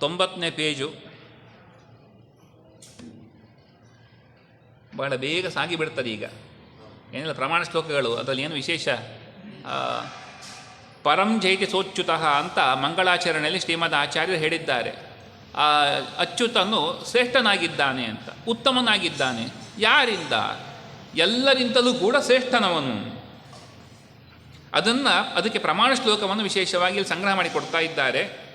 ತೊಂಬತ್ತನೇ page. ಬಹಳ ಬೇಗ ಸಾಗಿ ಬಿಡ್ತದೆ ಈಗ. ಏನಿಲ್ಲ, ಪ್ರಮಾಣ ಶ್ಲೋಕಗಳು, ಅದರಲ್ಲಿ ಏನು ವಿಶೇಷ? ಪರಂ ಜೈತಿ ಸೋಚ್ಯುತಃ ಅಂತ ಮಂಗಳಾಚರಣೆಯಲ್ಲಿ ಶ್ರೀಮದ್ ಆಚಾರ್ಯರು ಹೇಳಿದ್ದಾರೆ. ಆ, ಅಚ್ಯುತನು ಶ್ರೇಷ್ಠನಾಗಿದ್ದಾನೆ ಅಂತ, ಉತ್ತಮನಾಗಿದ್ದಾನೆ. ಯಾರಿಂದ? ಎಲ್ಲರಿಂದಲೂ ಕೂಡ ಶ್ರೇಷ್ಠನವನು. ಅದನ್ನು, ಅದಕ್ಕೆ ಪ್ರಮಾಣ ಶ್ಲೋಕವನ್ನು ವಿಶೇಷವಾಗಿ ಸಂಗ್ರಹ ಮಾಡಿ ಕೊಡ್ತಾ ಇದ್ದಾರೆ.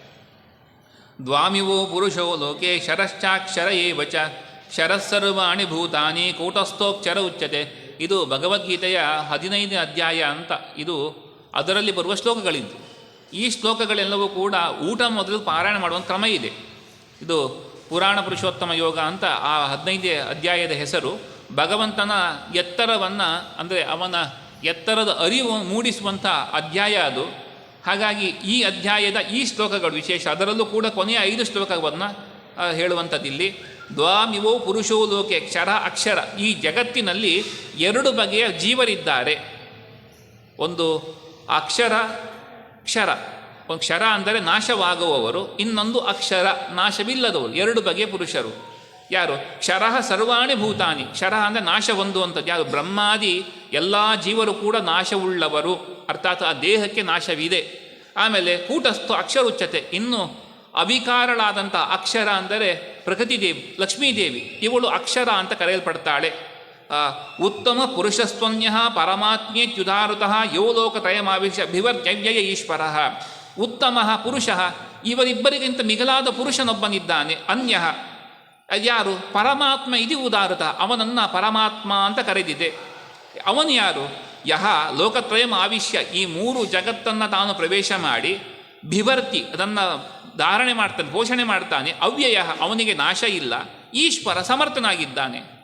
ದ್ವಾಮಿವೋ ಪುರುಷೋ ಲೋಕೆ ಶರಶ್ಚಾಕ್ಷರ ಏವ ಚ ಶರಸ್ಸರ್ವಾಣಿ ಭೂತಾನಿ ಕೂಟಸ್ಥೋಕ್ಷರ ಉಚ್ಯತೆ ಇದು ಭಗವದ್ಗೀತೆಯ ಹದಿನೈದನೇ ಅಧ್ಯಾಯ ಅಂತ. ಇದು ಅದರಲ್ಲಿ ಬರುವ ಶ್ಲೋಕಗಳಿದ್ದು ಈ ಶ್ಲೋಕಗಳೆಲ್ಲವೂ ಕೂಡ ಊಟ ಮೊದಲು ಪಾರಾಯಣ ಮಾಡುವ ಕ್ರಮ ಇದೆ. ಇದು ಪುರಾಣ ಪುರುಷೋತ್ತಮ ಯೋಗ ಅಂತ ಆ ಹದಿನೈದೇ ಅಧ್ಯಾಯದ ಹೆಸರು. ಭಗವಂತನ ಎತ್ತರವನ್ನು ಅಂದರೆ ಅವನ ಎತ್ತರದ ಅರಿವು ಮೂಡಿಸುವಂಥ ಅಧ್ಯಾಯ ಅದು. ಹಾಗಾಗಿ ಈ ಅಧ್ಯಾಯದ ಈ ಶ್ಲೋಕಗಳು ವಿಶೇಷ. ಅದರಲ್ಲೂ ಕೂಡ ಕೊನೆಯ ಐದು ಶ್ಲೋಕವನ್ನು ಹೇಳುವಂಥದ್ದಿಲ್ಲಿ ದ್ವಾಮಿವೋ ಪುರುಷೋ ಲೋಕೆ ಕ್ಷರ ಅಕ್ಷರ. ಈ ಜಗತ್ತಿನಲ್ಲಿ ಎರಡು ಬಗೆಯ ಜೀವರಿದ್ದಾರೆ. ಒಂದು ಅಕ್ಷರ, ಕ್ಷರ. ಒಂದು ಕ್ಷರ ಅಂದರೆ ನಾಶವಾಗುವವರು, ಇನ್ನೊಂದು ಅಕ್ಷರ, ನಾಶವಿಲ್ಲದವರು, ಎರಡು ಬಗೆಯ ಪುರುಷರು. ಯಾರು? ಕ್ಷರ ಸರ್ವಾಣಿ ಭೂತಾನಿ. ಕ್ಷರ ಅಂದರೆ ನಾಶ ಹೊಂದುವಂಥದ್ದು ಯಾರು? ಬ್ರಹ್ಮಾದಿ, ಎಲ್ಲ ಜೀವರು ಕೂಡ ನಾಶವುಳ್ಳವರು. ಅರ್ಥಾತ್ ಆ ದೇಹಕ್ಕೆ ನಾಶವಿದೆ. ಆಮೇಲೆ ಕೂಟಸ್ಥ ಅಕ್ಷರ ಉಚ್ಚತೆ. ಇನ್ನು ಅವಿಕಾರಳಾದಂಥ ಅಕ್ಷರ ಅಂದರೆ ಪ್ರಕೃತಿದೇವಿ, ಲಕ್ಷ್ಮೀದೇವಿ. ಇವಳು ಅಕ್ಷರ ಅಂತ ಕರೆಯಲ್ಪಡ್ತಾಳೆ. ಉತ್ತಮ ಪುರುಷಸ್ತ್ವನ್ಯ ಪರಮಾತ್ಮೇತ್ಯುದಾರುತಃ ಯೋ ಲೋಕತ್ರಯಮಾವಿಶ ಭಿವರ್ಜವ್ಯಯ ಈಶ್ವರ. ಉತ್ತಮ ಪುರುಷ, ಇವರಿಬ್ಬರಿಗಿಂತ ಮಿಗಲಾದ ಪುರುಷನೊಬ್ಬನಿದ್ದಾನೆ. ಅನ್ಯ, ಯಾರು? ಪರಮಾತ್ಮ ಇದು ಉದಾರತ. ಅವನನ್ನು ಪರಮಾತ್ಮ ಅಂತ ಕರೆದಿದೆ. ಅವನು ಯಾರು? ಯಹ ಲೋಕತ್ರಯಂ ಆವಿಷ್ಯ ಈ ಮೂರು ಜಗತ್ತನ್ನು ತಾನು ಪ್ರವೇಶ ಮಾಡಿ ಬಿಭರ್ತಿ ಅದನ್ನು ಧಾರಣೆ ಮಾಡ್ತಾನೆ, ಪೋಷಣೆ ಮಾಡ್ತಾನೆ, ಅವ್ಯಯ, ಅವನಿಗೆ ನಾಶ ಇಲ್ಲ, ಈಶ್ವರ ಸಮರ್ಥನಾಗಿದ್ದಾನೆ.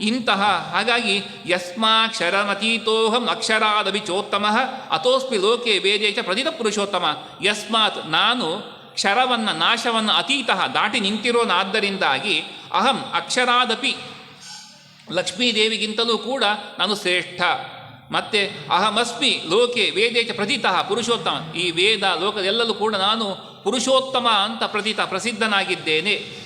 ಇಂತಹ, ಹಾಗಾಗಿ ಯಸ್ಮಾಕ್ಷರಮತೀತೋಹಂ ಅಕ್ಷರಾದಭಿ ಚೋತ್ತಮ, ಅಥೋಸ್ಮಿ ಲೋಕೆ ವೇದೇ ಪ್ರದಿತ ಪುರುಷೋತ್ತಮ. ಯಸ್ಮಾತ್, ನಾನು ಕ್ಷರವನ್ನು, ನಾಶವನ್ನು ಅತೀತ ದಾಟಿ ನಿಂತಿರೋನಾದ್ದರಿಂದಾಗಿ ಅಹಂ ಅಕ್ಷರಾದಪಿ. ಲಕ್ಷ್ಮೀದೇವಿಗಿಂತಲೂ ಕೂಡ ನಾನು ಶ್ರೇಷ್ಠ. ಮತ್ತು ಅಹಮಸ್ಮಿ ಲೋಕೆ ವೇದೇಚ ಚ ಪ್ರತೀತಃ ಪುರುಷೋತ್ತಮ ಈ ವೇದ ಲೋಕದೆಲ್ಲಲೂ ಕೂಡ ನಾನು ಪುರುಷೋತ್ತಮ ಅಂತ ಪ್ರತೀತ ಪ್ರಸಿದ್ಧನಾಗಿದ್ದೇನೆ.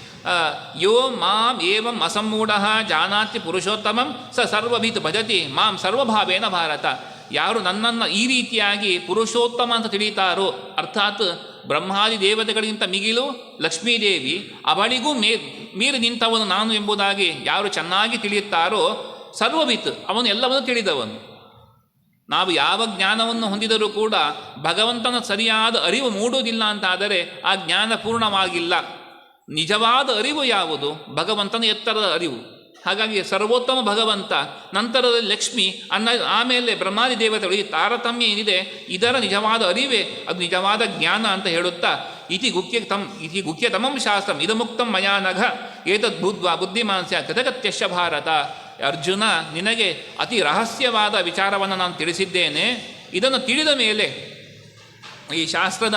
ಯೋ ಮಾಂ ಏವಂ ಅಸಮ್ಮೂಢ ಜಾನಾತಿ ಪುರುಷೋತ್ತಮಂ ಸ ಸರ್ವಭಿತ್ ಭಜತಿ ಮಾಂ ಸರ್ವಭಾವೇನ ಭಾರತ. ಯಾರು ನನ್ನನ್ನು ಈ ರೀತಿಯಾಗಿ ಪುರುಷೋತ್ತಮ ಅಂತ ತಿಳಿತಾರೋ ಅರ್ಥಾತ್ ಬ್ರಹ್ಮಾದಿ ದೇವತೆಗಳಿಗಿಂತ ಮಿಗಿಲು ಲಕ್ಷ್ಮೀದೇವಿ, ಅವಳಿಗೂ ಮೇ, ಮೀರಿ ನಿಂತವನು ನಾನು ಎಂಬುದಾಗಿ ಯಾರು ಚೆನ್ನಾಗಿ ತಿಳಿಯುತ್ತಾರೋ ಸರ್ವವಿತ್ ಅವನು ಎಲ್ಲವನ್ನೂ ತಿಳಿದವನು. ನಾವು ಯಾವ ಜ್ಞಾನವನ್ನು ಹೊಂದಿದರೂ ಕೂಡ ಭಗವಂತನ ಸರಿಯಾದ ಅರಿವು ಮೂಡುವುದಿಲ್ಲ ಅಂತಾದರೆ ಆ ಜ್ಞಾನ ಪೂರ್ಣವಾಗಿಲ್ಲ. ನಿಜವಾದ ಅರಿವು ಯಾವುದು? ಭಗವಂತನ ಎತ್ತರದ ಅರಿವು. ಹಾಗಾಗಿ ಸರ್ವೋತ್ತಮ ಭಗವಂತ ನಂತರದಲ್ಲಿ ಲಕ್ಷ್ಮಿ, ಅನ್ನ, ಆಮೇಲೆ ಬ್ರಹ್ಮಾದಿ ದೇವತೆಗಳು ಈ ತಾರತಮ್ಯ ಏನಿದೆ, ಇದರ ನಿಜವಾದ ಅರಿವೇ, ಅದು ನಿಜವಾದ ಜ್ಞಾನ ಅಂತ ಹೇಳುತ್ತಾ, ಇತಿ ಗುಖ್ಯ ತಮ್ ಇತಿ ಗುಖ್ಯತಮಂ ಶಾಸ್ತ್ರಂ ಇದಮುಕ್ತಂ ಮಯಾ ನಘ, ಏತದ್ ಕೃತಗತ್ಯಶ ಭಾರತ. ಅರ್ಜುನ, ನಿನಗೆ ಅತಿ ರಹಸ್ಯವಾದ ವಿಚಾರವನ್ನು ನಾನು ತಿಳಿಸಿದ್ದೇನೆ. ಇದನ್ನು ತಿಳಿದ ಮೇಲೆ ಈ ಶಾಸ್ತ್ರದ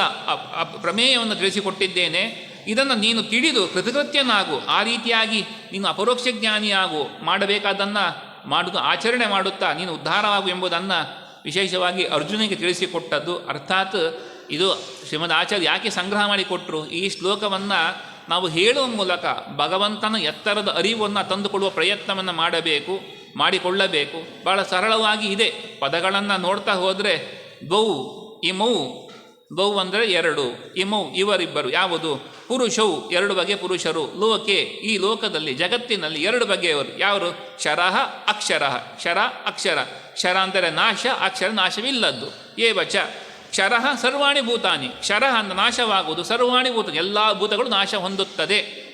ಪ್ರಮೇಯವನ್ನು ತಿಳಿಸಿಕೊಟ್ಟಿದ್ದೇನೆ. ಇದನ್ನು ನೀನು ತಿಳಿದು ಕೃತಕೃತ್ಯನಾಗು. ಆ ರೀತಿಯಾಗಿ ನೀನು ಅಪರೋಕ್ಷ ಜ್ಞಾನಿಯಾಗು. ಮಾಡಬೇಕಾದನ್ನು ಮಾಡು ಆಚರಣೆ ಮಾಡುತ್ತಾ ನೀನು ಉದ್ಧಾರವಾಗು ಎಂಬುದನ್ನು ವಿಶೇಷವಾಗಿ ಅರ್ಜುನಿಗೆ ತಿಳಿಸಿಕೊಟ್ಟದ್ದು. ಅರ್ಥಾತ್ ಇದು ಶ್ರೀಮದ್ ಆಚಾರ್ಯ ಯಾಕೆ ಸಂಗ್ರಹ ಮಾಡಿಕೊಟ್ರು? ಈ ಶ್ಲೋಕವನ್ನು ನಾವು ಹೇಳುವ ಮೂಲಕ ಭಗವಂತನ ಎತ್ತರದ ಅರಿವನ್ನು ತಂದುಕೊಳ್ಳುವ ಪ್ರಯತ್ನವನ್ನು ಮಾಡಬೇಕು, ಮಾಡಿಕೊಳ್ಳಬೇಕು. ಬಹಳ ಸರಳವಾಗಿ ಇದೆ. ಪದಗಳನ್ನು ನೋಡ್ತಾ ಹೋದರೆ ಬೌ ಇಮೌ ಬೌ ಅಂದರೆ ಎರಡು, ಇಮೌ ಇವರಿಬ್ಬರು. ಯಾವುದು? ಪುರುಷವು ಎರಡು ಬಗೆ ಪುರುಷರು. ಲೋಕೆ, ಈ ಲೋಕದಲ್ಲಿ, ಜಗತ್ತಿನಲ್ಲಿ ಎರಡು ಬಗೆಯವರು. ಯಾರು ಶರಹ ಅಕ್ಷರಃ ಶರ, ಅಕ್ಷರ. ಶರ ಅಂದರೆ ನಾಶ, ಅಕ್ಷರ ನಾಶವಿಲ್ಲದ್ದು. ಏವಚ? ಕ್ಷರಃ ಸರ್ವಾಣಿ ಭೂತಾನಿ. ಕ್ಷರಃ ಅಂದ ನಾಶವಾಗುವುದು, ಸರ್ವಾಣಿ ಭೂತ ಎಲ್ಲ ಭೂತಗಳು ನಾಶ ಹೊಂದುತ್ತದೆ.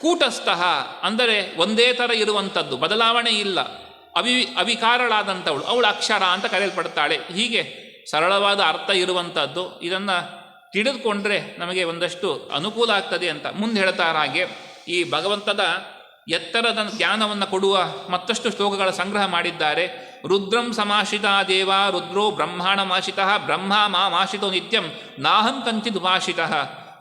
ಕೂಟಸ್ಥಃ ಅಂದರೆ ಒಂದೇ ಥರ ಇರುವಂಥದ್ದು, ಬದಲಾವಣೆ ಇಲ್ಲ. ಅವಿ, ಅವಿಕಾರಳಾದಂಥವಳು. ಅವಳು ಅಕ್ಷರ ಅಂತ ಕರೆಯಲ್ಪಡ್ತಾಳೆ ಹೀಗೆ ಸರಳವಾದ ಅರ್ಥ ಇರುವಂಥದ್ದು. ಇದನ್ನು ತಿಳಿದುಕೊಂಡ್ರೆ ನಮಗೆ ಒಂದಷ್ಟು ಅನುಕೂಲ ಆಗ್ತದೆ ಅಂತ ಮುಂದೆ ಹೇಳ್ತಾರ ಹಾಗೆ, ಈ ಭಗವಂತದ ಎತ್ತರದ ಜ್ಞಾನವನ್ನು ಕೊಡುವ ಮತ್ತಷ್ಟು ಶ್ಲೋಕಗಳ ಸಂಗ್ರಹ ಮಾಡಿದ್ದಾರೆ. ರುದ್ರಂ ಸಮಾಶಿತ ದೇವ, ರುದ್ರೋ ಬ್ರಹ್ಮಾಣಮಾಶಿತ, ಬ್ರಹ್ಮ ಮಾಮಾಶಿತೋ ನಿತ್ಯಂ ನಾಹಂ ಕಂಚಿತ್ ಭಾಷಿತ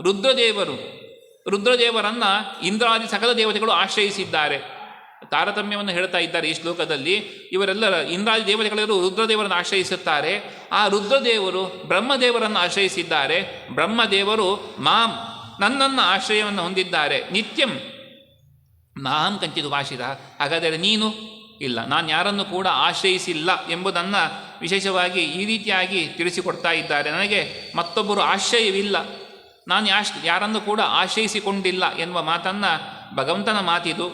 ರುದ್ರದೇವರು, ರುದ್ರದೇವರನ್ನು ಇಂದ್ರಾದಿ ಸಕಲ ದೇವತೆಗಳು ಆಶ್ರಯಿಸಿದ್ದಾರೆ. ತಾರತಮ್ಯವನ್ನು ಹೇಳ್ತಾ ಇದ್ದಾರೆ ಈ ಶ್ಲೋಕದಲ್ಲಿ. ಇವರೆಲ್ಲರ ಇಂದ್ರಾದಿ ದೇವತೆಗಳೆಲ್ಲರೂ ರುದ್ರದೇವರನ್ನು ಆಶ್ರಯಿಸುತ್ತಾರೆ. ಆ ರುದ್ರದೇವರು ಬ್ರಹ್ಮದೇವರನ್ನು ಆಶ್ರಯಿಸಿದ್ದಾರೆ. ಬ್ರಹ್ಮದೇವರು ಮಾಂ, ನನ್ನನ್ನು ಆಶ್ರಯವನ್ನು ಹೊಂದಿದ್ದಾರೆ. ನಿತ್ಯಂ ನಾಹಂ ಕಂಚಿದು ಭಾಷಿತ ಹಾಗಾದರೆ ನೀನು ಇಲ್ಲ. ನಾನು ಯಾರನ್ನು ಕೂಡ ಆಶ್ರಯಿಸಿಲ್ಲ ಎಂಬುದನ್ನು ವಿಶೇಷವಾಗಿ ಈ ರೀತಿಯಾಗಿ ತಿಳಿಸಿಕೊಡ್ತಾ ಇದ್ದಾರೆ. ನನಗೆ ಮತ್ತೊಬ್ಬರು ಆಶ್ರಯವಿಲ್ಲ. ನಾನು ಯಾಶ್, ಯಾರನ್ನು ಕೂಡ ಆಶ್ರಯಿಸಿಕೊಂಡಿಲ್ಲ ಎನ್ನುವ ಮಾತನ್ನು ಭಗವಂತನ ಮಾತಿದು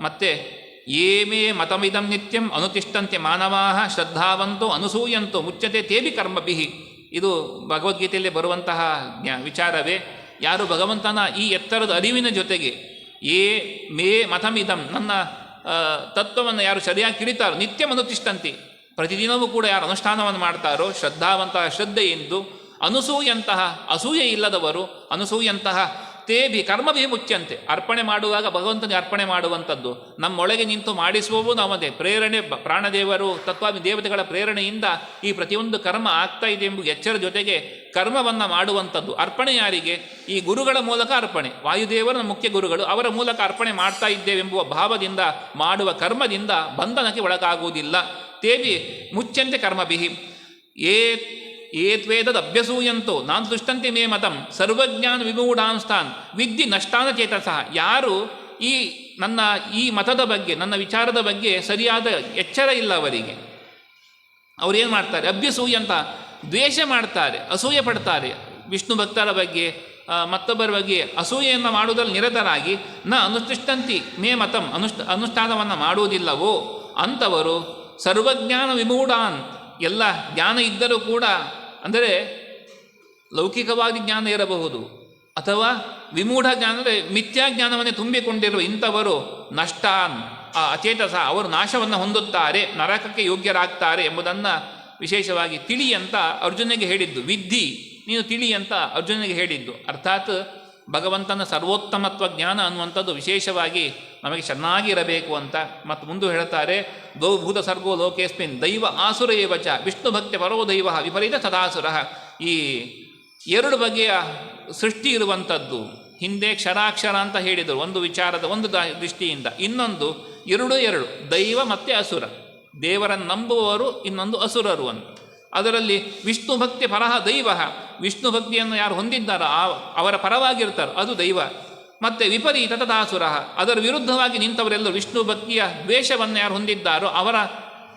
ಮತ್ತೆ ಏಮೇ ಮತಮಿದಂ ನಿತ್ಯಂ ಅನುತಿಷ್ಠಂತೆ ಮಾನವಾ ಶ್ರದ್ಧಾವಂತೋ ಅನುಸೂಯಂತೋ ಮುಚ್ಚತೆ ತೇಬಿ ಕರ್ಮಭಿಹಿ. ಇದು ಭಗವದ್ಗೀತೆಯಲ್ಲಿ ಬರುವಂತಹ ಜ್ಞಾ- ವಿಚಾರವೇ. ಯಾರು ಭಗವಂತನ ಈ ಎತ್ತರದ ಅರಿವಿನ ಜೊತೆಗೆ, ಏ ಮೇ ಮತಮಿದಂ ನನ್ನ ತತ್ವವನ್ನು ಯಾರು ಸರಿಯಾಗಿ ತಿಳಿತಾರೋ ನಿತ್ಯ ಮನುತಿಷ್ಠಂತಿ ಪ್ರತಿದಿನವೂ ಕೂಡ ಯಾರು ಅನುಷ್ಠಾನವನ್ನು ಮಾಡ್ತಾರೋ ಶ್ರದ್ಧಾವಂತಹ ಶ್ರದ್ಧೆಯಿಂದ ಅನುಸೂಯಂತಹ ಅಸೂಯೆ ಇಲ್ಲದವರು ಅನುಸೂಯಂತಹ ತೇಬಿ ಕರ್ಮಭಿ ಮುಖ್ಯಂತೆ ಅರ್ಪಣೆ ಮಾಡುವಾಗ ಭಗವಂತನಿಗೆ ಅರ್ಪಣೆ ಮಾಡುವಂಥದ್ದು. ನಮ್ಮೊಳಗೆ ನಿಂತು ಮಾಡಿಸುವವು ನಮ್ಮದೇ. ಪ್ರೇರಣೆ ಪ್ರಾಣದೇವರು ತತ್ವಾದಿ ದೇವತೆಗಳ ಪ್ರೇರಣೆಯಿಂದ ಈ ಪ್ರತಿಯೊಂದು ಕರ್ಮ ಆಗ್ತಾ ಇದೆ ಎಂಬ ಎಚ್ಚರ ಜೊತೆಗೆ ಕರ್ಮವನ್ನು ಮಾಡುವಂಥದ್ದು. ಅರ್ಪಣೆ ಯಾರಿಗೆ? ಈ ಗುರುಗಳ ಮೂಲಕ ಅರ್ಪಣೆ. ವಾಯುದೇವರ ಮುಖ್ಯ ಗುರುಗಳು ಅವರ ಮೂಲಕ ಅರ್ಪಣೆ ಮಾಡ್ತಾ ಇದ್ದೇವೆಂಬುವ ಭಾವದಿಂದ ಮಾಡುವ ಕರ್ಮದಿಂದ ಬಂಧನಕ್ಕೆ ಒಳಗಾಗುವುದಿಲ್ಲ. ತೇಬಿ ಮುಚ್ಚಂತೆ ಕರ್ಮಭಿಹಿ ಏ ಏತ್ವೇದದ ಅಭ್ಯಸೂಯಂತೋ ನಾನು ದುಷ್ಟಂತೆ ಮೇ ಮತಂ, ಸರ್ವಜ್ಞಾನ ವಿಮೂಢಾಂಸ್ತಾನ್ ವಿದ್ಯೆ ನಷ್ಟಾನ ಚೇತಸಃ. ಯಾರು ಈ ನನ್ನ ಈ ಮತದ ಬಗ್ಗೆ, ನನ್ನ ವಿಚಾರದ ಬಗ್ಗೆ ಸರಿಯಾದ ಎಚ್ಚರ ಇಲ್ಲ ಅವರಿಗೆ. ಅವ್ರು ಏನು ಮಾಡ್ತಾರೆ? ಅಭ್ಯಸೂಯಂತ ದ್ವೇಷ ಮಾಡ್ತಾರೆ, ಅಸೂಯೆ ಪಡ್ತಾರೆ. ವಿಷ್ಣು ಭಕ್ತರ ಬಗ್ಗೆ ಮತ್ತೊಬ್ಬರ ಬಗ್ಗೆ ಅಸೂಯೆಯನ್ನು ಮಾಡುವುದರಲ್ಲಿ ನಿರತರಾಗಿ, ನ ಅನುಷ್ಠಿಷ್ಟಂತಿ ಮೇ ಮತಂ, ಅನುಷ್ಠ, ಅನುಷ್ಠಾನವನ್ನು ಮಾಡುವುದಿಲ್ಲವೋ? ಅಂಥವರು ಸರ್ವಜ್ಞಾನ ವಿಮೂಢಾನ್ ಎಲ್ಲ ಜ್ಞಾನ ಇದ್ದರೂ ಕೂಡ, ಅಂದರೆ ಲೌಕಿಕವಾಗಿ ಜ್ಞಾನ ಇರಬಹುದು, ಅಥವಾ ವಿಮೂಢ ಜ್ಞಾನ ಅಂದರೆ ಮಿಥ್ಯಾ ಜ್ಞಾನವನ್ನೇ ತುಂಬಿಕೊಂಡಿರುವ ಇಂಥವರು ನಷ್ಟಾನ್, ಆ ಅಚೇತಸ, ಅವರು ನಾಶವನ್ನು ಹೊಂದುತ್ತಾರೆ, ನರಕಕ್ಕೆ ಯೋಗ್ಯರಾಗ್ತಾರೆ ಎಂಬುದನ್ನು ವಿಶೇಷವಾಗಿ ತಿಳಿ ಅಂತ ಅರ್ಜುನಿಗೆ ಹೇಳಿದ್ದು. ವಿದ್ಧಿ, ನೀನು ತಿಳಿ ಅಂತ ಅರ್ಜುನಿಗೆ ಹೇಳಿದ್ದು. ಅರ್ಥಾತ್ ಭಗವಂತನ ಸರ್ವೋತ್ತಮತ್ವ ಜ್ಞಾನ ಅನ್ನುವಂಥದ್ದು ವಿಶೇಷವಾಗಿ ನಮಗೆ ಚೆನ್ನಾಗಿರಬೇಕು ಅಂತ ಮತ್ತು ಮುಂದೆ ಹೇಳ್ತಾರೆ ಗೌಭೂತ ಸರ್ಗೋ ಲೋಕೇಸ್ಮಿನ್ ದೈವ ಆಸುರ ಏವಚ ವಿಷ್ಣು ಭಕ್ತಿ ಪರೋ ದೈವ ವಿಪರೀತ ಸದಾಸುರ. ಈ ಎರಡು ಬಗೆಯ ಸೃಷ್ಟಿ ಇರುವಂಥದ್ದು, ಹಿಂದೆ ಕ್ಷರಾಕ್ಷರ ಅಂತ ಹೇಳಿದರು, ಒಂದು ವಿಚಾರದ ಒಂದು ದೃಷ್ಟಿಯಿಂದ. ಇನ್ನೊಂದು, ಎರಡು ಎರಡು, ದೈವ ಮತ್ತು ಅಸುರ. ದೇವರನ್ನು ನಂಬುವವರು, ಇನ್ನೊಂದು ಅಸುರರು ಅಂತ. ಅದರಲ್ಲಿ ವಿಷ್ಣು ಭಕ್ತಿ ಪರಹ ದೈವ. ವಿಷ್ಣು ಭಕ್ತಿಯನ್ನು ಯಾರು ಹೊಂದಿದ್ದಾರೋ ಆ ಅವರ ಪರವಾಗಿರ್ತಾರೋ, ಅದು ದೈವ. ಮತ್ತು ವಿಪರೀತ ತದಾಸುರ ಅದರ ವಿರುದ್ಧವಾಗಿ ನಿಂತವರೆಲ್ಲರೂ ವಿಷ್ಣು ಭಕ್ತಿಯ ದ್ವೇಷವನ್ನು ಯಾರು ಹೊಂದಿದ್ದಾರೋ ಅವರ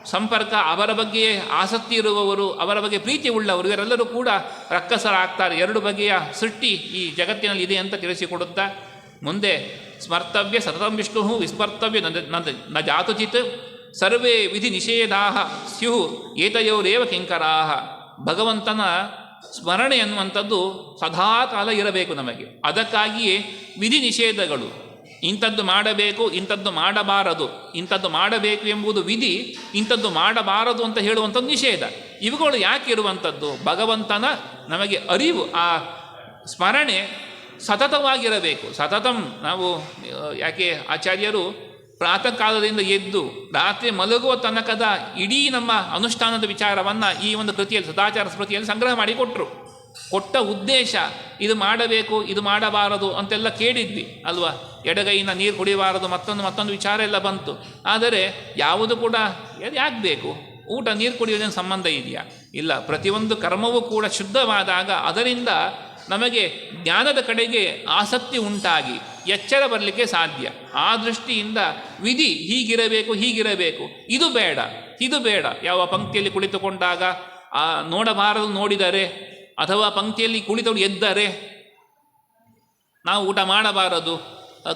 ಸಂಪರ್ಕ, ಅವರ ಬಗ್ಗೆಯೇ ಆಸಕ್ತಿ ಇರುವವರು, ಅವರ ಬಗ್ಗೆ ಪ್ರೀತಿ ಉಳ್ಳವರು, ಇವರೆಲ್ಲರೂ ಕೂಡ ರಕ್ಕಸರಾಗ್ತಾರೆ. ಎರಡು ಬಗೆಯ ಸೃಷ್ಟಿ ಈ ಜಗತ್ತಿನಲ್ಲಿ ಇದೆ ಅಂತ ತಿಳಿಸಿಕೊಡುತ್ತಾ ಮುಂದೆ ಸ್ಮರ್ತವ್ಯ ಸತತಂ ವಿಷ್ಣು ವಿಸ್ಮರ್ತವ್ಯ ನ ಜಾತುಚಿತ್ ಸರ್ವೇ ವಿಧಿ ನಿಷೇಧಾ ಸ್ಯು ಏತಯೋರೇವ ಕಿಂಕರಾಹ. ಭಗವಂತನ ಸ್ಮರಣೆ ಅನ್ನುವಂಥದ್ದು ಸದಾ ಕಾಲ ಇರಬೇಕು ನಮಗೆ. ಅದಕ್ಕಾಗಿಯೇ ವಿಧಿ ನಿಷೇಧಗಳು. ಇಂಥದ್ದು ಮಾಡಬೇಕು, ಇಂಥದ್ದು ಮಾಡಬಾರದು. ಇಂಥದ್ದು ಮಾಡಬೇಕು ಎಂಬುದು ವಿಧಿ, ಇಂಥದ್ದು ಮಾಡಬಾರದು ಅಂತ ಹೇಳುವಂಥದ್ದು ನಿಷೇಧ. ಇವುಗಳು ಯಾಕೆ ಇರುವಂಥದ್ದು? ಭಗವಂತನ ನಮಗೆ ಅರಿವು, ಆ ಸ್ಮರಣೆ ಸತತವಾಗಿರಬೇಕು. ಸತತಂ ನಾವು, ಯಾಕೆ ಆಚಾರ್ಯರು ಪ್ರಾತಃ ಕಾಲದಿಂದ ಎದ್ದು ರಾತ್ರಿ ಮಲಗುವ ತನಕದ ಇಡೀ ನಮ್ಮ ಅನುಷ್ಠಾನದ ವಿಚಾರವನ್ನು ಈ ಒಂದು ಕೃತಿಯಲ್ಲಿ, ಸದಾಚಾರ ಸ್ಮೃತಿಯಲ್ಲಿ ಸಂಗ್ರಹ ಮಾಡಿ ಕೊಟ್ಟರು ಕೊಟ್ಟ ಉದ್ದೇಶ, ಇದು ಮಾಡಬೇಕು, ಇದು ಮಾಡಬಾರದು ಅಂತೆಲ್ಲ ಕೇಳಿದ್ವಿ, ಅಲ್ವಾ? ಎಡಗೈನ ನೀರು ಕುಡಿಬಾರದು, ಮತ್ತೊಂದು ಮತ್ತೊಂದು ವಿಚಾರ ಎಲ್ಲ ಬಂತು. ಆದರೆ ಯಾವುದು ಕೂಡ ಯಾಕೆ ಬೇಕು ಊಟ, ನೀರು ಕುಡಿಯೋದೇನು ಸಂಬಂಧ ಇದೆಯಾ? ಇಲ್ಲ, ಪ್ರತಿಯೊಂದು ಕರ್ಮವೂ ಕೂಡ ಶುದ್ಧವಾದಾಗ ಅದರಿಂದ ನಮಗೆ ಜ್ಞಾನದ ಕಡೆಗೆ ಆಸಕ್ತಿ ಉಂಟಾಗಿ ಎಚ್ಚರ ಬರಲಿಕ್ಕೆ ಸಾಧ್ಯ. ಆ ದೃಷ್ಟಿಯಿಂದ ವಿಧಿ ಹೀಗಿರಬೇಕು ಹೀಗಿರಬೇಕು. ಇದು ಬೇಡ ಇದು ಬೇಡ. ಯಾವ ಪಂಕ್ತಿಯಲ್ಲಿ ಕುಳಿತುಕೊಂಡಾಗ, ಆ, ನೋಡಬಾರದು ನೋಡಿದರೆ, ಅಥವಾ ಪಂಕ್ತಿಯಲ್ಲಿ ಕುಳಿತವರು ಎದ್ದರೆ, ನಾವು ಊಟ ಮಾಡಬಾರದು,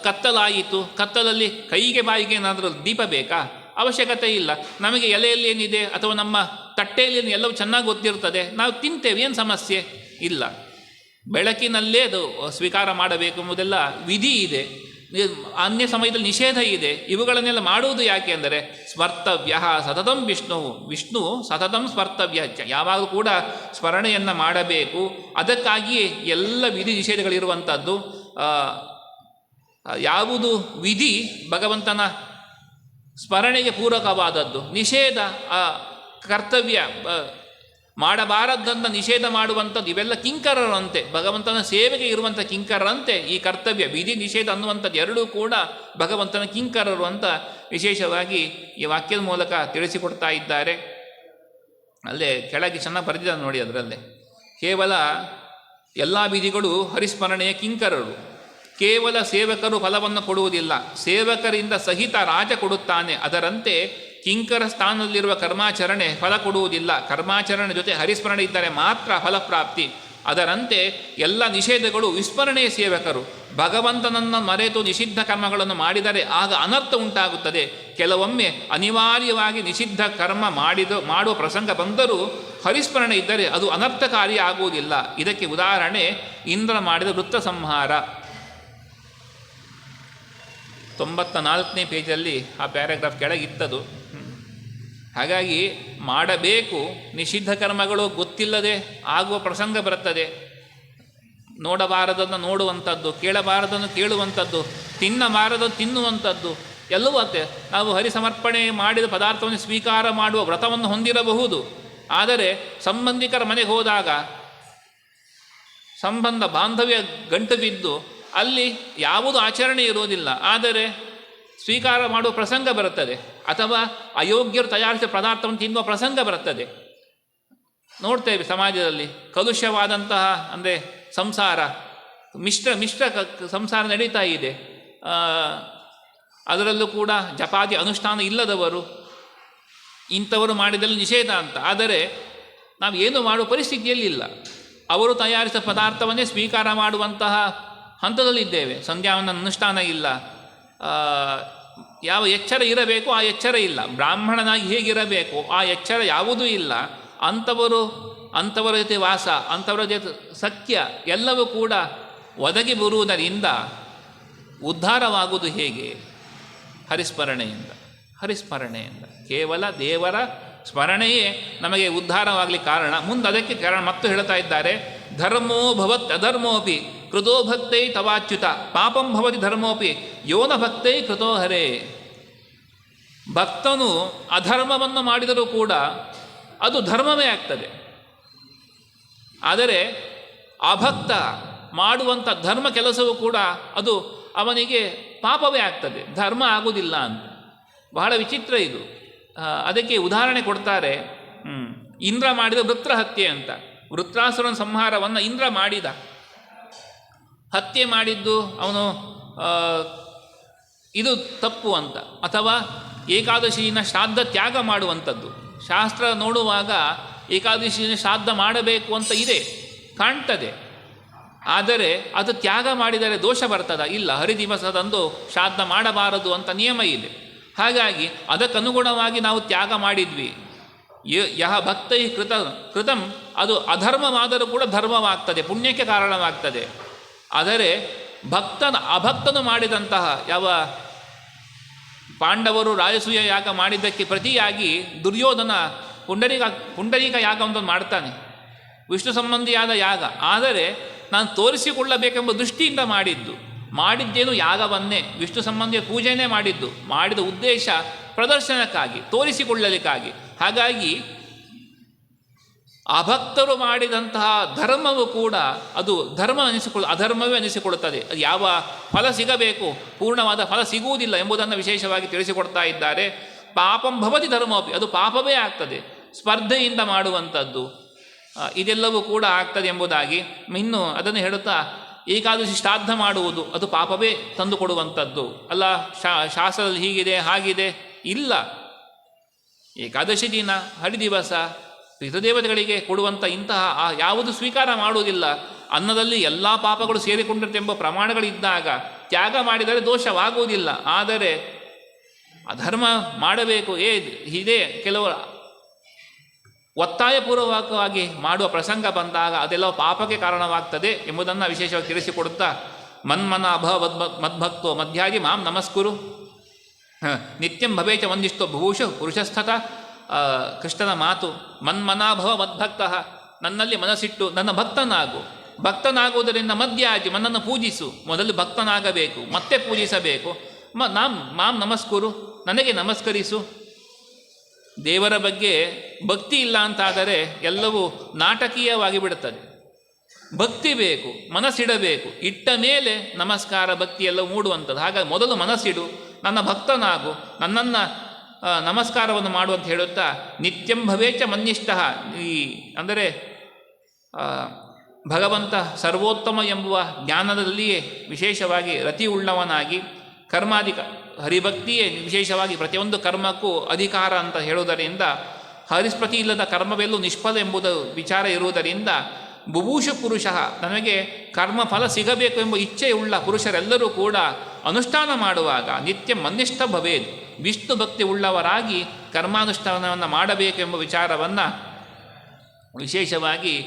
ಕತ್ತಲಾಯಿತು, ಕತ್ತಲಲ್ಲಿ ಕೈಗೆ ಬಾಯಿಗೆ ಏನಾದರೂ ದೀಪ ಬೇಕಾ? ಅವಶ್ಯಕತೆ ಇಲ್ಲ. ನಮಗೆ ಎಲೆಯಲ್ಲಿ ಏನಿದೆ ಅಥವಾ ನಮ್ಮ ತಟ್ಟೆಯಲ್ಲಿ ಏನು ಎಲ್ಲವೂ ಚೆನ್ನಾಗಿ ಗೊತ್ತಿರ್ತದೆ ನಾವು ತಿಂತೇವೆ, ಏನು ಸಮಸ್ಯೆ ಇಲ್ಲ. ಬೆಳಕಿನಲ್ಲೇ ಅದು ಸ್ವೀಕಾರ ಮಾಡಬೇಕು ಎಂಬುದೆಲ್ಲ ವಿಧಿ ಇದೆ. ಅನ್ಯ ಸಮಯದಲ್ಲಿ ನಿಷೇಧ ಇದೆ. ಇವುಗಳನ್ನೆಲ್ಲ ಮಾಡುವುದು ಯಾಕೆ ಅಂದರೆ ಸ್ಮರ್ತವ್ಯ, ಸತತಂ ವಿಷ್ಣು ವಿಷ್ಣು ಸತತಂ ಸ್ಮರ್ತವ್ಯ. ಯಾವಾಗಲೂ ಕೂಡ ಸ್ಮರಣೆಯನ್ನು ಮಾಡಬೇಕು. ಅದಕ್ಕಾಗಿಯೇ ಎಲ್ಲ ವಿಧಿ ನಿಷೇಧಗಳಿರುವಂಥದ್ದು ಯಾವುದು ವಿಧಿ ಭಗವಂತನ ಸ್ಮರಣೆಗೆ ಪೂರಕವಾದದ್ದು. ನಿಷೇಧ ಕರ್ತವ್ಯ ಮಾಡಬಾರದ್ದನ್ನು ನಿಷೇಧ ಮಾಡುವಂಥದ್ದು ಇವೆಲ್ಲ ಕಿಂಕರರಂತೆ. ಭಗವಂತನ ಸೇವೆಗೆ ಇರುವಂಥ ಕಿಂಕರರಂತೆ ಈ ಕರ್ತವ್ಯ. ವಿಧಿ ನಿಷೇಧ ಅನ್ನುವಂಥದ್ದು ಎರಡೂ ಕೂಡ ಭಗವಂತನ ಕಿಂಕರರು ಅಂತ ವಿಶೇಷವಾಗಿ ಈ ವಾಕ್ಯದ ಮೂಲಕ ತಿಳಿಸಿಕೊಡ್ತಾ ಇದ್ದಾರೆ. ಅಲ್ಲೇ ಕೆಳಗೆ ಚೆನ್ನಾಗಿ ಬರೆದಿದ್ದಾರೆ ನೋಡಿ ಅದರಲ್ಲೇ. ಕೇವಲ ಎಲ್ಲ ವಿಧಿಗಳು ಹರಿಸ್ಮರಣೆಯ ಕಿಂಕರರು. ಕೇವಲ ಸೇವಕರು ಫಲವನ್ನು ಕೊಡುವುದಿಲ್ಲ. ಸೇವಕರಿಂದ ಸಹಿತ ರಾಜ ಕೊಡುತ್ತಾನೆ. ಅದರಂತೆ ಕಿಂಕರ ಸ್ಥಾನದಲ್ಲಿರುವ ಕರ್ಮಾಚರಣೆ ಫಲ ಕೊಡುವುದಿಲ್ಲ. ಕರ್ಮಾಚರಣೆ ಜೊತೆ ಹರಿಸ್ಮರಣೆ ಇದ್ದರೆ ಮಾತ್ರ ಫಲಪ್ರಾಪ್ತಿ. ಅದರಂತೆ ಎಲ್ಲ ನಿಷೇಧಗಳು ವಿಸ್ಮರಣೆಯ ಸೇವಕರು. ಭಗವಂತನನ್ನು ಮರೆತು ನಿಷಿದ್ಧ ಕರ್ಮಗಳನ್ನು ಮಾಡಿದರೆ ಆಗ ಅನರ್ಥ ಉಂಟಾಗುತ್ತದೆ. ಕೆಲವೊಮ್ಮೆ ಅನಿವಾರ್ಯವಾಗಿ ನಿಷಿದ್ಧ ಕರ್ಮ ಮಾಡಿದ, ಮಾಡುವ ಪ್ರಸಂಗ ಬಂದರೂ ಹರಿಸ್ಮರಣೆ ಇದ್ದರೆ ಅದು ಅನರ್ಥಕಾರಿ ಆಗುವುದಿಲ್ಲ. ಇದಕ್ಕೆ ಉದಾಹರಣೆ ಇಂದ್ರ ಮಾಡಿದ ವೃತ್ತ ಸಂಹಾರ. ತೊಂಬತ್ತ ನಾಲ್ಕನೇ ಪೇಜಲ್ಲಿ ಆ ಪ್ಯಾರಾಗ್ರಾಫ್ ಕೆಳಗಿತ್ತದು. ಹಾಗಾಗಿ ಮಾಡಬೇಕು, ನಿಷಿದ್ಧ ಕರ್ಮಗಳು ಗೊತ್ತಿಲ್ಲದೆ ಆಗುವ ಪ್ರಸಂಗ ಬರುತ್ತದೆ. ನೋಡಬಾರದನ್ನು ನೋಡುವಂಥದ್ದು, ಕೇಳಬಾರದನ್ನು ಕೇಳುವಂಥದ್ದು ತಿನ್ನಬಾರದು ತಿನ್ನುವಂಥದ್ದು, ಎಲ್ಲವೂ ಅತ್ತೆ. ನಾವು ಹರಿಸಮರ್ಪಣೆ ಮಾಡಿದ ಪದಾರ್ಥವನ್ನು ಸ್ವೀಕಾರ ಮಾಡುವ ವ್ರತವನ್ನು ಹೊಂದಿರಬಹುದು. ಆದರೆ ಸಂಬಂಧಿಕರ ಮನೆಗೆ ಹೋದಾಗ, ಸಂಬಂಧ ಬಾಂಧವ್ಯ ಗಂಟು ಬಿದ್ದು, ಅಲ್ಲಿ ಯಾವುದು ಆಚರಣೆ ಇರುವುದಿಲ್ಲ. ಆದರೆ ಸ್ವೀಕಾರ ಮಾಡುವ ಪ್ರಸಂಗ ಬರುತ್ತದೆ. ಅಥವಾ ಅಯೋಗ್ಯರು ತಯಾರಿಸಿದ ಪದಾರ್ಥವನ್ನು ತಿನ್ನುವ ಪ್ರಸಂಗ ಬರುತ್ತದೆ. ನೋಡ್ತೇವೆ ಸಮಾಜದಲ್ಲಿ ಕಲುಷ್ಯವಾದಂತಹ ಅಂದರೆ ಸಂಸಾರ, ಮಿಶ್ರ ಮಿಶ್ರ ಸಂಸಾರ ನಡೀತಾ ಇದೆ. ಅದರಲ್ಲೂ ಕೂಡ ಜಪಾತಿ ಅನುಷ್ಠಾನ ಇಲ್ಲದವರು, ಇಂಥವರು ಮಾಡಿದಲ್ಲಿ ನಿಷೇಧ ಅಂತ. ಆದರೆ ನಾವು ಏನು ಮಾಡುವ ಪರಿಸ್ಥಿತಿಯಲ್ಲಿಲ್ಲ ಅವರು ತಯಾರಿಸಿದ ಪದಾರ್ಥವನ್ನೇ ಸ್ವೀಕಾರ ಮಾಡುವಂತಹ ಹಂತದಲ್ಲಿದ್ದೇವೆ. ಸಂಧ್ಯಾವನ ಅನುಷ್ಠಾನ ಇಲ್ಲ. ಯಾವ ಎಚ್ಚರ ಇರಬೇಕು, ಆ ಎಚ್ಚರ ಇಲ್ಲ. ಬ್ರಾಹ್ಮಣನಾಗಿ ಹೇಗಿರಬೇಕು, ಆ ಎಚ್ಚರ ಯಾವುದೂ ಇಲ್ಲ. ಅಂಥವರು ಅಂಥವರ ಜೊತೆ ವಾಸ ಅಂಥವರ ಜೊತೆ ಸತ್ಯ ಎಲ್ಲವೂ ಕೂಡ ಒದಗಿ ಬರುವುದರಿಂದ ಉದ್ಧಾರವಾಗುವುದು ಹೇಗೆ? ಹರಿಸ್ಮರಣೆಯಿಂದ ಹರಿಸ್ಮರಣೆಯಿಂದ. ಕೇವಲ ದೇವರ ಸ್ಮರಣೆಯೇ ನಮಗೆ ಉದ್ಧಾರವಾಗಲಿ ಕಾರಣ. ಮುಂದೆ ಅದಕ್ಕೆ ಕಾರಣ ಮತ್ತು ಹೇಳ್ತಾ ಇದ್ದಾರೆ. ಧರ್ಮೋ ಭವತ್ ಅಧರ್ಮೋಪಿ. ಕೃತೋ ಭಕ್ತೈ ತವಾಚ್ಯುತ. ಪಾಪಂ ಭವತಿ ಧರ್ಮೋಪಿ. ಯೋನ ಭಕ್ತೈ ಕೃತೋ ಹರೇ. ಭಕ್ತನು ಅಧರ್ಮವನ್ನು ಮಾಡಿದರೂ ಕೂಡ ಅದು ಧರ್ಮವೇ ಆಗ್ತದೆ. ಆದರೆ ಅಭಕ್ತ ಮಾಡುವಂಥ ಧರ್ಮ ಕೆಲಸವೂ ಕೂಡ ಅದು ಅವನಿಗೆ ಪಾಪವೇ ಆಗ್ತದೆ. ಧರ್ಮ ಆಗುವುದಿಲ್ಲ ಅಂತ. ಬಹಳ ವಿಚಿತ್ರ ಇದು. ಅದಕ್ಕೆ ಉದಾಹರಣೆ ಕೊಡ್ತಾರೆ. ಇಂದ್ರ ಮಾಡಿದ ವೃತ್ರ ಹತ್ಯೆ ಅಂತ. ವೃತ್ರಾಸುರನ ಸಂಹಾರವನ್ನು ಇಂದ್ರ ಮಾಡಿದ. ಹತ್ಯೆ ಮಾಡಿದ್ದು ಅವನು ಇದು ತಪ್ಪು ಅಂತ. ಅಥವಾ ಏಕಾದಶಿನ ಶ್ರಾದ್ದ ತ್ಯಾಗ ಮಾಡುವಂಥದ್ದು. ಶಾಸ್ತ್ರ ನೋಡುವಾಗ ಏಕಾದಶಿನ ಶ್ರಾದ್ದ ಮಾಡಬೇಕು ಅಂತ ಇದೆ, ಕಾಣ್ತದೆ. ಆದರೆ ಅದು ತ್ಯಾಗ ಮಾಡಿದರೆ ದೋಷ ಬರ್ತದ? ಇಲ್ಲ, ಹರಿದಿವಸದಂದು ಶ್ರಾದ್ದ ಮಾಡಬಾರದು ಅಂತ ನಿಯಮ ಇದೆ. ಹಾಗಾಗಿ ಅದಕ್ಕನುಗುಣವಾಗಿ ನಾವು ತ್ಯಾಗ ಮಾಡಿದ್ವಿ. ಯಹ ಭಕ್ತೈ ಕೃತ, ಕೃತಂ, ಅದು ಅಧರ್ಮವಾದರೂ ಕೂಡ ಧರ್ಮವಾಗ್ತದೆ, ಪುಣ್ಯಕ್ಕೆ ಕಾರಣವಾಗ್ತದೆ. ಆದರೆ ಭಕ್ತನ, ಅಭಕ್ತನು ಮಾಡಿದಂತಹ ಯಾವ ಪಾಂಡವರು ರಾಜಸೂಯ ಯಾಗ ಮಾಡಿದ್ದಕ್ಕೆ ಪ್ರತಿಯಾಗಿ ದುರ್ಯೋಧನ ಪುಂಡರೀಕ ಪುಂಡರೀಕ ಯಾಗವನ್ನು ಮಾಡ್ತಾನೆ. ವಿಷ್ಣು ಸಂಬಂಧಿಯಾದ ಯಾಗ. ಆದರೆ ನಾನು ತೋರಿಸಿಕೊಳ್ಳಬೇಕೆಂಬ ದೃಷ್ಟಿಯಿಂದ ಮಾಡಿದ್ದು, ಮಾಡಿದ್ದೇನು ಯಾಗವನ್ನೇ, ವಿಷ್ಣು ಸಂಬಂಧಿಯ ಪೂಜೆಯೇ ಮಾಡಿದ್ದು, ಮಾಡಿದ ಉದ್ದೇಶ ಪ್ರದರ್ಶನಕ್ಕಾಗಿ, ತೋರಿಸಿಕೊಳ್ಳಲಿಕ್ಕಾಗಿ. ಹಾಗಾಗಿ ಅಭಕ್ತರು ಮಾಡಿದಂತಹ ಧರ್ಮವು ಕೂಡ ಅದು ಧರ್ಮ ಅನಿಸಿಕೊಳ್ಳ, ಅಧರ್ಮವೇ ಅನಿಸಿಕೊಳ್ಳುತ್ತದೆ. ಅದು ಯಾವ ಫಲ ಸಿಗಬೇಕು, ಪೂರ್ಣವಾದ ಫಲ ಸಿಗುವುದಿಲ್ಲ ಎಂಬುದನ್ನು ವಿಶೇಷವಾಗಿ ತಿಳಿಸಿಕೊಡ್ತಾ ಇದ್ದಾರೆ. ಪಾಪಂ ಭವತಿ ಧರ್ಮೋಪಿ, ಅದು ಪಾಪವೇ ಆಗ್ತದೆ, ಸ್ಪರ್ಧೆಯಿಂದ ಮಾಡುವಂಥದ್ದು. ಇದೆಲ್ಲವೂ ಕೂಡ ಆಗ್ತದೆ ಎಂಬುದಾಗಿ ಇನ್ನು ಅದನ್ನು ಹೇಳುತ್ತಾ, ಏಕಾದಶಿ ಶ್ರಾದ್ದ ಮಾಡುವುದು, ಅದು ಪಾಪವೇ ತಂದು ಕೊಡುವಂಥದ್ದು ಅಲ್ಲ, ಶಾ, ಶಾಸ್ತ್ರದಲ್ಲಿ ಹೀಗಿದೆ, ಹಾಗಿದೆ, ಇಲ್ಲ. ಏಕಾದಶಿ ದಿನ, ಹರಿದಿವಸ ಪಿತೃದೇವತೆಗಳಿಗೆ ಕೊಡುವಂಥ ಇಂತಹ ಆ ಯಾವುದು ಸ್ವೀಕಾರ ಮಾಡುವುದಿಲ್ಲ, ಅನ್ನದಲ್ಲಿ ಎಲ್ಲ ಪಾಪಗಳು ಸೇರಿಕೊಂಡಿರುತ್ತೆಂಬ ಪ್ರಮಾಣಗಳಿದ್ದಾಗ ತ್ಯಾಗ ಮಾಡಿದರೆ ದೋಷವಾಗುವುದಿಲ್ಲ. ಆದರೆ ಅಧರ್ಮ ಮಾಡಬೇಕು, ಏ ಇದೇ ಕೆಲವು ಒತ್ತಾಯಪೂರ್ವಕವಾಗಿ ಮಾಡುವ ಪ್ರಸಂಗ ಬಂದಾಗ ಅದೆಲ್ಲ ಪಾಪಕ್ಕೆ ಕಾರಣವಾಗ್ತದೆ ಎಂಬುದನ್ನು ವಿಶೇಷವಾಗಿ ತಿಳಿಸಿಕೊಡುತ್ತಾ, ಮನ್ಮನ ಅಭ ಮದ್ಭಕ್ತೋ ಮಧ್ಯಾಗಿ ಮಾಂ ನಮಸ್ಕುರು. ನಿತ್ಯಂ ಭವೇಚ ಒಂದಿಷ್ಟೋ ಭೂಷು ಪುರುಷಸ್ಥತ. ಕೃಷ್ಣನ ಮಾತು ಮನ್ಮನಾಭವ ಮದ್ಭಕ್ತ ನನ್ನಲ್ಲಿ ಮನಸ್ಸಿಟ್ಟು, ನನ್ನ ಭಕ್ತನಾಗು. ಭಕ್ತನಾಗುವುದರಿಂದ ಮಧ್ಯಾಜಿ ನನ್ನನ್ನು ಪೂಜಿಸು. ಮೊದಲು ಭಕ್ತನಾಗಬೇಕು, ಮತ್ತೆ ಪೂಜಿಸಬೇಕು. ಮ, ನಾಮ್ ಮಾಮ್ ನಮಸ್ಕುರು, ನನಗೆ ನಮಸ್ಕರಿಸು. ದೇವರ ಬಗ್ಗೆ ಭಕ್ತಿ ಇಲ್ಲ ಅಂತಾದರೆ ಎಲ್ಲವೂ ನಾಟಕೀಯವಾಗಿ ಬಿಡುತ್ತದೆ. ಭಕ್ತಿ ಬೇಕು, ಮನಸ್ಸಿಡಬೇಕು. ಇಟ್ಟ ಮೇಲೆ ನಮಸ್ಕಾರ, ಭಕ್ತಿ ಎಲ್ಲ ಮೂಡುವಂಥದ್ದು. ಹಾಗಾಗಿ ಮೊದಲು ಮನಸ್ಸಿಡು, ನನ್ನ ಭಕ್ತನಾಗು, ನನ್ನನ್ನು ನಮಸ್ಕಾರವನ್ನು ಮಾಡುವಂತ ಹೇಳುತ್ತಾ, ನಿತ್ಯಂ ಭವೇಚ ಮನ್ಯಿಷ್ಠ ಈ, ಅಂದರೆ ಭಗವಂತ ಸರ್ವೋತ್ತಮ ಎಂಬುವ ಜ್ಞಾನದಲ್ಲಿಯೇ ವಿಶೇಷವಾಗಿ ರತಿ ಉಳ್ಳವನಾಗಿ, ಕರ್ಮಾಧಿಕ, ಹರಿಭಕ್ತಿಯೇ ವಿಶೇಷವಾಗಿ ಪ್ರತಿಯೊಂದು ಕರ್ಮಕ್ಕೂ ಅಧಿಕಾರ ಅಂತ ಹೇಳುವುದರಿಂದ ಹರಿಸ್ಪತಿ ಇಲ್ಲದ ಕರ್ಮವೆಲ್ಲೂ ನಿಷ್ಫಲ ಎಂಬುದು ವಿಚಾರ ಇರುವುದರಿಂದ, ಬುಭೂಷು ಪುರುಷ ನನಗೆ ಕರ್ಮಫಲ ಸಿಗಬೇಕು ಎಂಬ ಇಚ್ಛೆಯುಳ್ಳ ಪುರುಷರೆಲ್ಲರೂ ಕೂಡ ಅನುಷ್ಠಾನ ಮಾಡುವಾಗ ನಿತ್ಯ ಮನ್ನಿಷ್ಠ ಭವೇದ್. ವಿಷ್ಣು ಭಕ್ತಿ ಉಳ್ಳವರಾಗಿ ಕರ್ಮಾನುಷ್ಠಾನವನ್ನು ಮಾಡಬೇಕೆಂಬ ವಿಚಾರವನ್ನು ವಿಶೇಷವಾಗಿ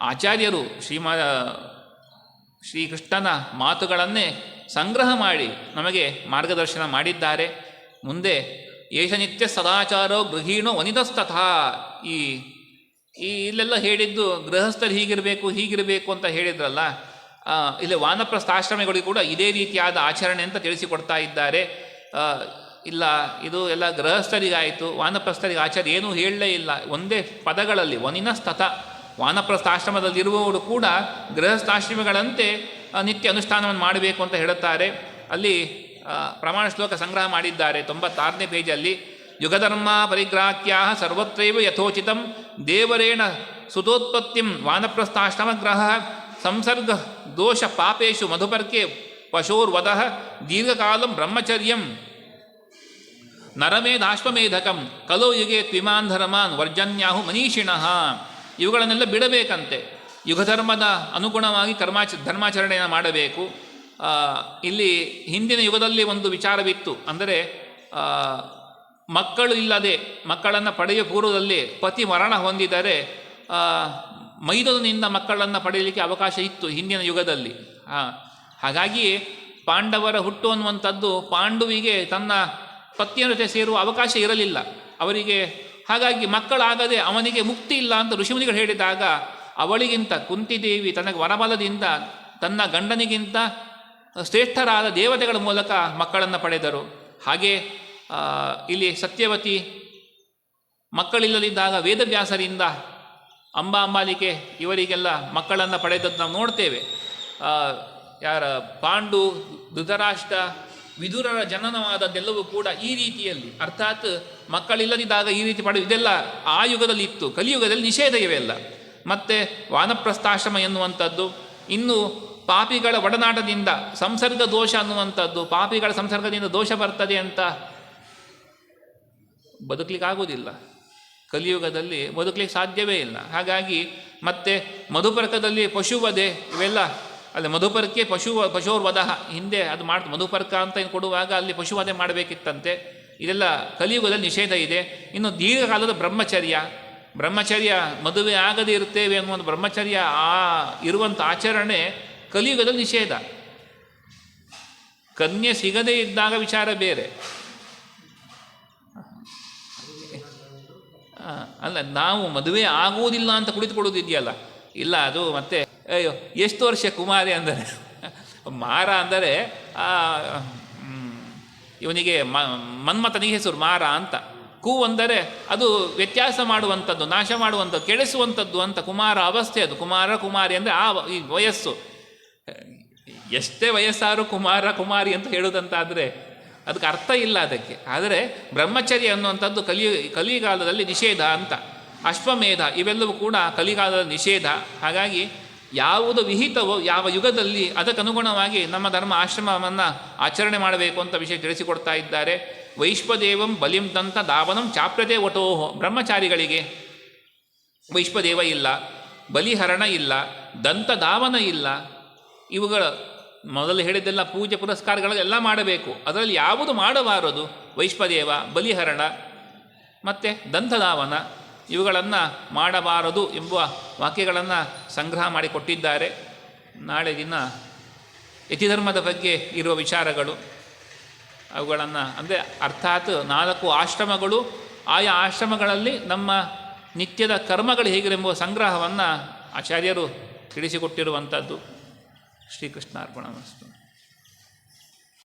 ಆಚಾರ್ಯರು ಶ್ರೀಮ, ಶ್ರೀಕೃಷ್ಣನ ಮಾತುಗಳನ್ನೇ ಸಂಗ್ರಹ ಮಾಡಿ ನಮಗೆ ಮಾರ್ಗದರ್ಶನ ಮಾಡಿದ್ದಾರೆ. ಮುಂದೆ ಏಷನಿತ್ಯ ಸದಾಚಾರೋ ಗೃಹೀಣೋ ವನಿತಸ್ತಥಾ. ಈ ಈ ಇಲ್ಲೆಲ್ಲ ಹೇಳಿದ್ದು ಗೃಹಸ್ಥರು ಹೀಗಿರಬೇಕು ಹೀಗಿರಬೇಕು ಅಂತ ಹೇಳಿದ್ರಲ್ಲ ಇಲ್ಲಿ ವಾನಪ್ರಸ್ಥ ಆಶ್ರಮಗಳಿಗೂ ಕೂಡ ಇದೇ ರೀತಿಯಾದ ಆಚರಣೆ ಅಂತ ತಿಳಿಸಿಕೊಡ್ತಾ ಇದ್ದಾರೆ. ಇಲ್ಲ, ಇದು ಎಲ್ಲ ಗೃಹಸ್ಥರಿಗಾಯಿತು, ವಾನಪ್ರಸ್ಥರಿಗೆ ಆಚಾರ್ಯ ಏನೂ ಹೇಳಲೇ ಇಲ್ಲ. ಒಂದೇ ಪದಗಳಲ್ಲಿ ವನಿನಸ್ತಥ ವಾನಪ್ರಸ್ಥ ಆಶ್ರಮದಲ್ಲಿರುವವರು ಕೂಡ ಗೃಹಸ್ಥಾಶ್ರಮಗಳಂತೆ ನಿತ್ಯ ಅನುಷ್ಠಾನವನ್ನು ಮಾಡಬೇಕು ಅಂತ ಹೇಳುತ್ತಾರೆ. ಅಲ್ಲಿ ಪ್ರಮಾಣ ಶ್ಲೋಕ ಸಂಗ್ರಹ ಮಾಡಿದ್ದಾರೆ. ತೊಂಬತ್ತಾರನೇ ಪೇಜಲ್ಲಿ, ಯುಗಧರ್ಮ ಪರಿಗ್ರಾಹ್ಯಾ ಸರ್ವತ್ರೈವ ಯಥೋಚಿತಂ ದೇವರೇಣ ಸುತೋತ್ಪತ್ತಿಂ ವಾನಪ್ರಸ್ಥಾಶ್ರಮಗ್ರಹ ಸಂಸರ್ಗ ದೋಷ ಪಾಪೇಶು ಮಧುಪರ್ಕೆ ಪಶೋರ್ವಧ ದೀರ್ಘಕಾಲಂ ಬ್ರಹ್ಮಚರ್ಯಂ ನರಮೇಧಾಶ್ವಮೇಧಕಂ ಕಲೋ ಯುಗೆ ತ್ವಿಮಾನ್ ಧರ್ಮಾನ್ ವರ್ಜನ್ಯಾಹು ಮನೀಷಿಣಃ. ಇವುಗಳನ್ನೆಲ್ಲ ಬಿಡಬೇಕಂತೆ. ಯುಗಧರ್ಮದ ಅನುಗುಣವಾಗಿ ಕರ್ಮಾಚ, ಧರ್ಮಾಚರಣೆಯನ್ನು ಮಾಡಬೇಕು. ಇಲ್ಲಿ ಹಿಂದಿನ ಯುಗದಲ್ಲಿ ಒಂದು ವಿಚಾರವಿತ್ತು. ಅಂದರೆ ಮಕ್ಕಳು ಇಲ್ಲದೆ, ಮಕ್ಕಳನ್ನು ಪಡೆಯುವ ಪೂರ್ವದಲ್ಲಿ ಪತಿ ಮರಣ ಹೊಂದಿದರೆ ಮೈದಲಿನಿಂದ ಮಕ್ಕಳನ್ನು ಪಡೆಯಲಿಕ್ಕೆ ಅವಕಾಶ ಇತ್ತು ಹಿಂದಿನ ಯುಗದಲ್ಲಿ. ಹಾಗಾಗಿ ಪಾಂಡವರ ಹುಟ್ಟು ಅನ್ನುವಂಥದ್ದು ಪಾಂಡುವಿಗೆ ತನ್ನ ಪತ್ನಿಯ ಜೊತೆ ಸೇರುವ ಅವಕಾಶ ಇರಲಿಲ್ಲ. ಅವರಿಗೆ ಹಾಗಾಗಿ ಮಕ್ಕಳಾಗದೆ ಅವನಿಗೆ ಮುಕ್ತಿ ಇಲ್ಲ ಅಂತ ಋಷಿಮುನಿಗಳು ಹೇಳಿದಾಗ, ಅವಳಿಗಿಂತ ಕುಂತಿದೇವಿ ತನಗೆ ವರಬಲದಿಂದ ತನ್ನ ಗಂಡನಿಗಿಂತ ಶ್ರೇಷ್ಠರಾದ ದೇವತೆಗಳ ಮೂಲಕ ಮಕ್ಕಳನ್ನು ಪಡೆದರು. ಹಾಗೆ ಇಲ್ಲಿ ಸತ್ಯವತಿ ಮಕ್ಕಳಿಲ್ಲದಿದ್ದಾಗ ವೇದವ್ಯಾಸರಿಂದ ಅಂಬಾ ಅಂಬಾಲಿಕೆ ಇವರಿಗೆಲ್ಲ ಮಕ್ಕಳನ್ನು ಪಡೆದದ್ದು ನಾವು ನೋಡ್ತೇವೆ. ಯಾರ ಪಾಂಡು, ಧೃತರಾಷ್ಟ್ರ ವಿದುರರ ಜನನವಾದದ್ದೆಲ್ಲವೂ ಕೂಡ ಈ ರೀತಿಯಲ್ಲಿ, ಅರ್ಥಾತ್ ಮಕ್ಕಳಿಲ್ಲದಿದ್ದಾಗ ಈ ರೀತಿ ಪಡೆದು ಇದೆಲ್ಲ ಆ ಯುಗದಲ್ಲಿ ಇತ್ತು, ಕಲಿಯುಗದಲ್ಲಿ ನಿಷೇಧ ಇವೆಲ್ಲ. ಮತ್ತು ವಾನಪ್ರಸ್ಥಾಶ್ರಮ ಎನ್ನುವಂಥದ್ದು, ಇನ್ನು ಪಾಪಿಗಳ ಒಡನಾಟದಿಂದ ಸಂಸರ್ಗ ದೋಷ ಅನ್ನುವಂಥದ್ದು, ಪಾಪಿಗಳ ಸಂಸರ್ಗದಿಂದ ದೋಷ ಬರ್ತದೆ ಅಂತ ಬದುಕಲಿಕ್ಕೆ ಆಗೋದಿಲ್ಲ ಕಲಿಯುಗದಲ್ಲಿ ಬದುಕಲಿಕ್ಕೆ ಸಾಧ್ಯವೇ ಇಲ್ಲ. ಹಾಗಾಗಿ ಮತ್ತೆ ಮಧುಪರ್ಕದಲ್ಲಿ ಪಶುವಧೆ ಇವೆಲ್ಲ ಅಲ್ಲಿ ಮಧುಪರ್ಕೆ ಪಶು ಪಶುರ್ವಧ ಹಿಂದೆ ಅದು ಮಾಡ್ ಮಧುಪರ್ಕ ಅಂತ ಏನು ಕೊಡುವಾಗ ಅಲ್ಲಿ ಪಶುವಧೆ ಮಾಡಬೇಕಿತ್ತಂತೆ. ಇದೆಲ್ಲ ಕಲಿಯುಗದಲ್ಲಿ ನಿಷೇಧ ಇದೆ. ಇನ್ನು ದೀರ್ಘಕಾಲದ ಬ್ರಹ್ಮಚರ್ಯ ಬ್ರಹ್ಮಚರ್ಯ ಮದುವೆ ಆಗದೇ ಇರುತ್ತೇವೆ ಅನ್ನೋ ಒಂದು ಬ್ರಹ್ಮಚರ್ಯ ಆ ಇರುವಂಥ ಆಚರಣೆ ಕಲಿಯುಗದಲ್ಲಿ ನಿಷೇಧ. ಕನ್ಯೆ ಸಿಗದೇ ಇದ್ದಾಗ ವಿಚಾರ ಬೇರೆ. ಅಲ್ಲ, ನಾವು ಮದುವೆ ಆಗುವುದಿಲ್ಲ ಅಂತ ಕುಳಿತುಕೊಳ್ಳೋದಿದೆಯಲ್ಲ ಇಲ್ಲ, ಅದು ಮತ್ತೆ ಅಯ್ಯೋ, ಎಷ್ಟು ವರ್ಷ ಕುಮಾರಿ ಅಂದರೆ? ಮಾರ ಅಂದರೆ ಇವನಿಗೆ ಮ, ಮನ್ಮಥನಿಗೆ ಹೆಸರು ಮಾರ ಅಂತ. ಕೂ ಅಂದರೆ ಅದು ವ್ಯತ್ಯಾಸ ಮಾಡುವಂಥದ್ದು, ನಾಶ ಮಾಡುವಂಥದ್ದು, ಕೆಡಿಸುವಂಥದ್ದು ಅಂತ ಕುಮಾರ ಅವಸ್ಥೆ ಅದು. ಕುಮಾರ, ಕುಮಾರಿ ಅಂದರೆ ಆ ಈ ವಯಸ್ಸು. ಎಷ್ಟೇ ವಯಸ್ಸಾರು ಕುಮಾರ, ಕುಮಾರಿ ಅಂತ ಹೇಳುವುದಂತಾದರೆ ಅದಕ್ಕೆ ಅರ್ಥ ಇಲ್ಲ ಅದಕ್ಕೆ. ಆದರೆ ಬ್ರಹ್ಮಚರ್ಯ ಅನ್ನುವಂಥದ್ದು ಕಲಿ ಕಲಿಗಾಲದಲ್ಲಿ ನಿಷೇಧ ಅಂತ. ಅಶ್ವಮೇಧ, ಇವೆಲ್ಲವೂ ಕೂಡ ಕಲಿಗಾಲದ ನಿಷೇಧ. ಹಾಗಾಗಿ ಯಾವುದು ವಿಹಿತವೋ, ಯಾವ ಯುಗದಲ್ಲಿ ಅದಕ್ಕನುಗುಣವಾಗಿ ನಮ್ಮ ಧರ್ಮ ಆಶ್ರಮವನ್ನು ಆಚರಣೆ ಮಾಡಬೇಕು ಅಂತ ವಿಷಯ ತಿಳಿಸಿಕೊಡ್ತಾ ಇದ್ದಾರೆ. ವೈಶ್ವದೇವಂ ಬಲಿಂ ದಂತ ದಾವನಂ ಚಾಪ್ರತೆ ವಟೋಹೋ, ಬ್ರಹ್ಮಚಾರಿಗಳಿಗೆ ವೈಶ್ವದೇವ ಇಲ್ಲ, ಬಲಿಹರಣ ಇಲ್ಲ, ದಂತ ದಾವನ ಇಲ್ಲ. ಇವುಗಳ ಮೊದಲು ಹೇಳಿದ್ದೆಲ್ಲ ಪೂಜೆ ಪುರಸ್ಕಾರಗಳೆಲ್ಲ ಮಾಡಬೇಕು. ಅದರಲ್ಲಿ ಯಾವುದು ಮಾಡಬಾರದು? ವೈಶ್ವದೇವ, ಬಲಿಹರಣ, ಮತ್ತು ದಂತಧಾವನ ಇವುಗಳನ್ನು ಮಾಡಬಾರದು ಎಂಬ ವಾಕ್ಯಗಳನ್ನು ಸಂಗ್ರಹ ಮಾಡಿಕೊಟ್ಟಿದ್ದಾರೆ ನಾಳೆ ದಿನ ಯತಿಧರ್ಮದ ಬಗ್ಗೆ ಇರುವ ವಿಚಾರಗಳು, ಅವುಗಳನ್ನು ಅಂದರೆ ಅರ್ಥಾತ್ ನಾಲ್ಕು ಆಶ್ರಮಗಳು, ಆಯಾ ಆಶ್ರಮಗಳಲ್ಲಿ ನಮ್ಮ ನಿತ್ಯದ ಕರ್ಮಗಳು ಹೇಗಿರೆಂಬುವ ಸಂಗ್ರಹವನ್ನು ಆಚಾರ್ಯರು ತಿಳಿಸಿಕೊಟ್ಟಿರುವಂಥದ್ದು ಶ್ರೀಕೃಷ್ಣ ಅರ್ಪಣ